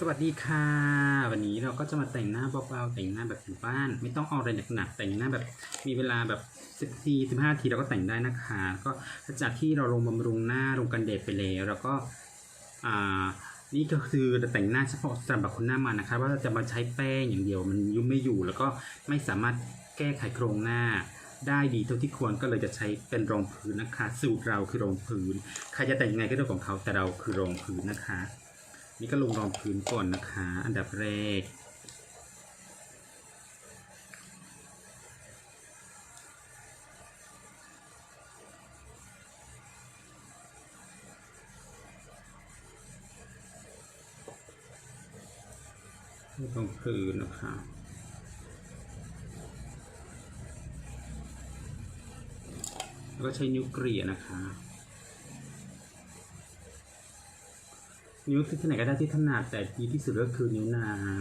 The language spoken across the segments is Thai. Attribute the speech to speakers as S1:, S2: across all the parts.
S1: สวัสดีค่ะ วันนี้เราก็จะมาแต่งหน้าเบาๆแต่งหน้าแบบอยู่บ้าน ไม่ต้องเอาอะไรหนักๆแต่งหน้าแบบมีเวลาแบบสิบทีสิบห้าทีเราก็แต่งได้นะคะก็จากที่เราลงบำรุงหน้าลงกันแดดไปแล้วแล้วก็อ่านี่ก็คือแต่งหน้าเฉพาะสำหรับคนหน้ามันนะคะว่าจะมาใช้แป้งอย่างเดียวมันยุ่งไม่อยู่ แล้วก็ไม่สามารถแก้ไขโครงหน้าได้ดีเท่าที่ควรก็เลยจะใช้เป็นรองพื้นนะคะ สูตรเราคือรองพื้น ใครจะแต่งยังไงก็เรื่องของเขาแต่เราคือรองพื้นนะคะ นี่ก็ลงรองพื้นก่อนนะคะ อันดับแรกรองพื้นนะคะแล้วก็ใช้นิ้วเกลี่ยนะคะ นิ้วที่ไหนก็ได้ที่ถนัดแต่ดีที่สุดก็คือนิ้วนาง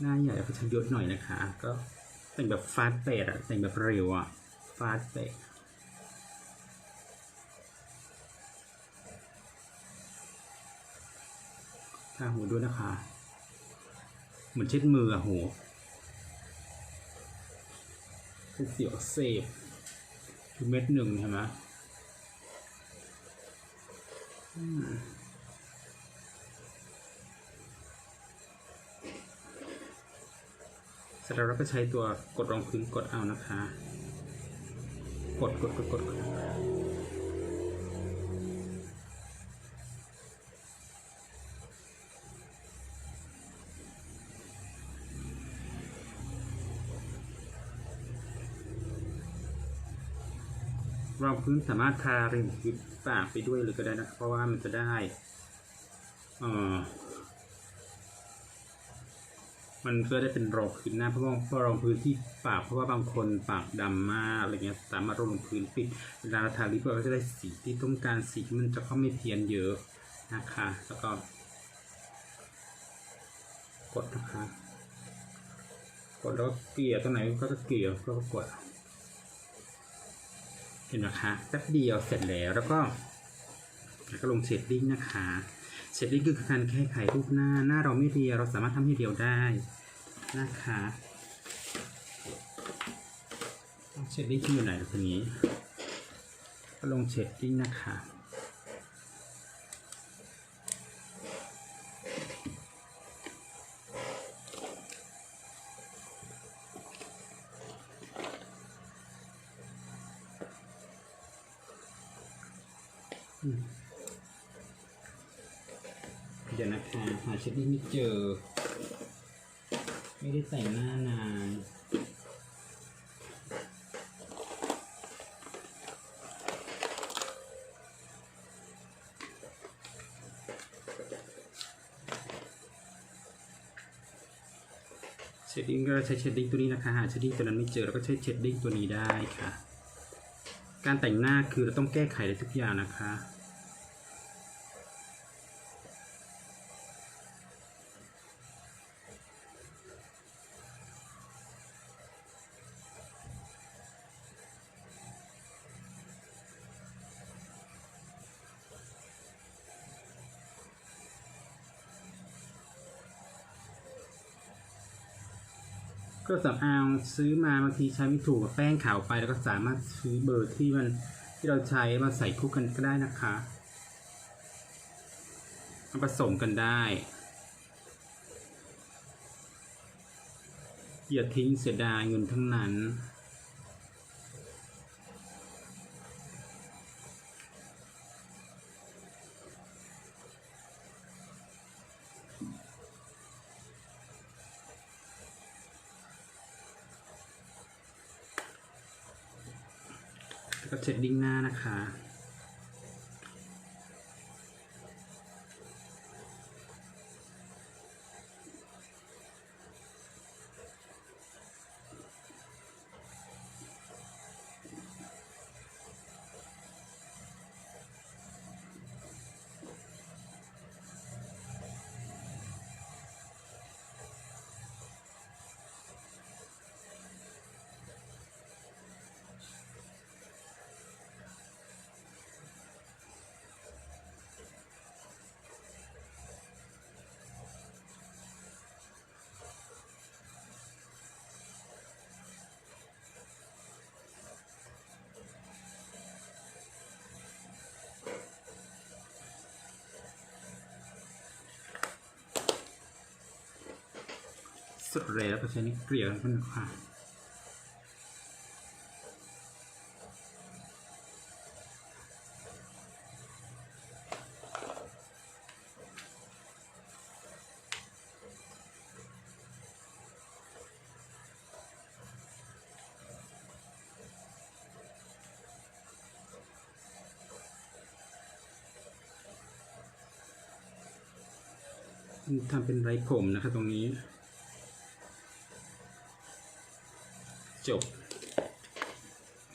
S1: หน้าใหญ่ก็ใช้ยศหน่อยนะคะ ก็แต่งแบบฟาสเปดอะแต่งแบบเร็วอะฟาสเปดทาหูด้วยนะคะ เหมือนเช็ดมืออะหู เป็นเสียวอักเสบคือเม็ดหนึ่งใช่ไหมอืมเสร็จแล้วเราก็ใช้ตัวกดรองพื้นกดเอานะคะ กดกดกดกดกด เรองพื้นสามารถทาริมฝีปากไปด้วยเลยก็ได้นะ เพราะว่ามันจะได้เออมันก็ได้เป็นรองพื้นหน้าเพราะว่าเพราะรองพื้นที่ปากเพราะว่าบางคนปากดำมากอะไรเงี้ยสามารถรองพื้นปิดเวลาเราทาลิปเราก็จะได้สีที่ต้องการสีที่มันจะเข้าไม่เพี้ยนเยอะนะคะแล้วก็กดนะคะกดแล้วก็เกลี่ยตรงไหนก็จะเกลี่ยแล้วก็กด เห็นไหมคะแป๊บเดียวเสร็จแล้วแล้วก็แล้วก็ลงเชดดิ้งนะคะเชดดิ้งคือการแก้ไขรูปหน้าหน้าเราไม่เรียวเราสามารถทำให้เรียวได้นะคะเชดดิ้งที่อยู่ไหนตรงนี้ก็ลงเชดดิ้งนะคะ เดี๋ยวนะคะหาเชดดิ้ไม่เจอ ไม่ได้แต่หน้านานเชดดิ้งก็ใช้เชดดิ้งตัวนี้นะคะ หาเชดดิ้งตัวนั้นไม่เจอ แล้วก็ใช้เชดดิ้งตัวนี้ได้ค่ะ การแต่งหน้าคือเราต้องแก้ไขได้ทุกอย่างนะคะ ก็สำอางซื้อมาบางทีใช้ไม่ถูกกับแป้งขาวไป แล้วก็สามารถซื้อเบอร์ที่มันที่เราใช้มาใส่คู่กันก็ได้นะคะมาผสมกันได้อย่าทิ้งเสียดายเงินทั้งนั้น แล้วก็เช็ดดิ้งหน้านะคะ สุดเลยแล้วก็ใช้นิ้วเกลี่ยกันค่ะทำเป็นไรผมนะครับตรงนี้ จบ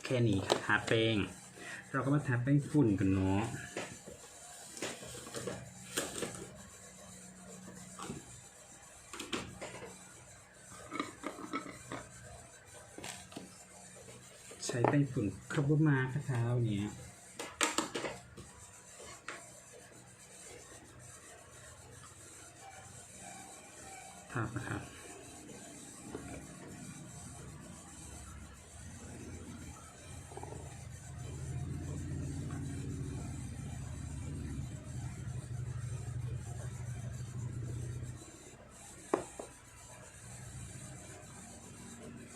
S1: แค่นี้ทาแป้ง เราก็มาทาแป้งฝุ่นกันเนาะใช้แป้งฝุ่นคาร์บมาค่ะเท้าเนี้ยทาบนะครับ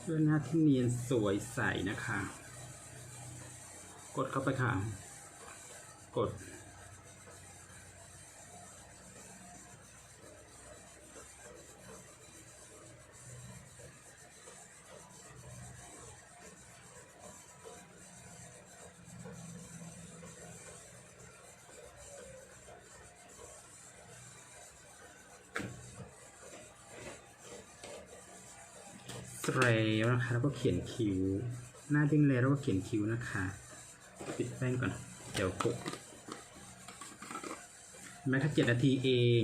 S1: ด้วยหน้าที่เนียนสวยใสนะคะ กดเข้าไปค่ะ กด สเรย์นะคะ แล้วก็เขียนคิ้ว หน้าดิ้งเลแล้วก็เขียนคิ้วนะคะ ปิดแป้งก่อน เดี๋ยวปกแม้ถ้าเจ็ดนาทีเอง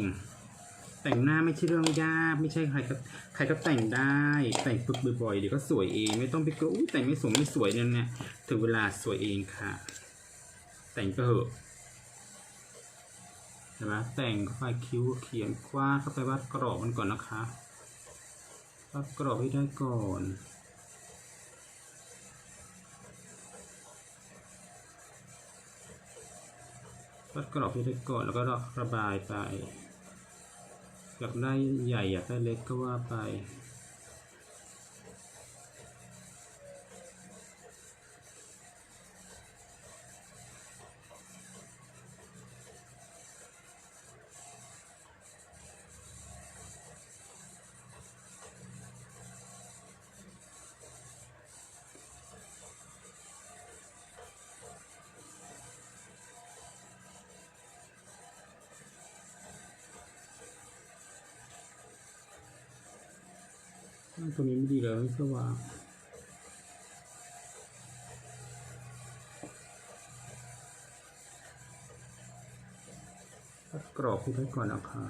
S1: แต่งหน้าไม่ใช่เรื่องยาก ไม่ใช่ใครก็ใครก็แต่งได้ แต่งฝึกบ่อยๆเดี๋ยวก็สวยเอง ไม่ต้องไปกลัวอุ๊ยแต่งไม่สวยไม่สวยเนี่ยนี่ยถึงเวลาสวยเองค่ะ แต่งก็เหอะเห็นไหมแต่งเข้าไปคิ้วเขียนกว้างเข้าไปวัดกรอบมันก่อนนะคะ วับกรอบให้ได้ก่อนวับกรอบให้ได้ก่อนแล้วก็ระบายไป อยากได้ใหญ่อยากได้เล็กก็ว่าไป ตัวนี้ไม่ดีเลยไม่สว่างกรอบให้ได้ก่อนนะคะ